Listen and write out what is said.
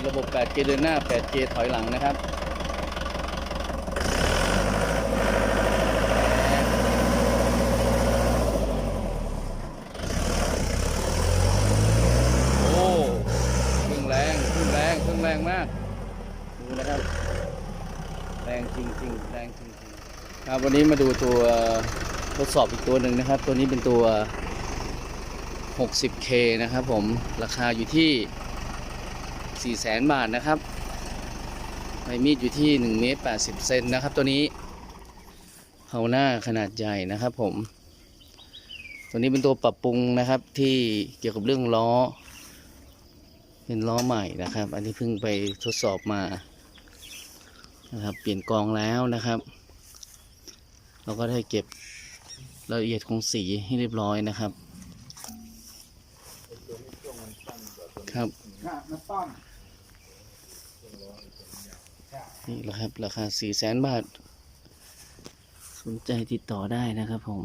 8เกียร์เดินหน้า8เกียร์ถอยหลังนะครับโอ้เครื่องแรงเครื่องแรงเครื่องแรงมาก ดูนะครับ แรงจริงๆ แรงจริงๆครับวันนี้มาดูตัวทดสอบอีกตัวหนึ่งนะครับ ตัวนี้เป็นตัว 60K นะครับผม ราคาอยู่ที่ 4 0 0 0 0 บาทนะครับใบมีดอยู่ที่1เมตร80 เซนนะครับ ตัวนี้เฮาหน้าขนาดใหญ่นะครับผม ตัวนี้เป็นตัวปรับปรุงนะครับที่เกี่ยวกับเรื่องล้อ เป็นล้อใหม่นะครับ อันนี้เพิ่งไปทดสอบมานะครับ เปลี่ยนกองแล้วนะครับ เราก็ได้เก็บรายละเอียดของสีให้เรียบร้อยนะครับ ครับ น้ำต้อมนี่แหละครับ ราคาสี่แสนบาท สนใจติดต่อได้นะครับผม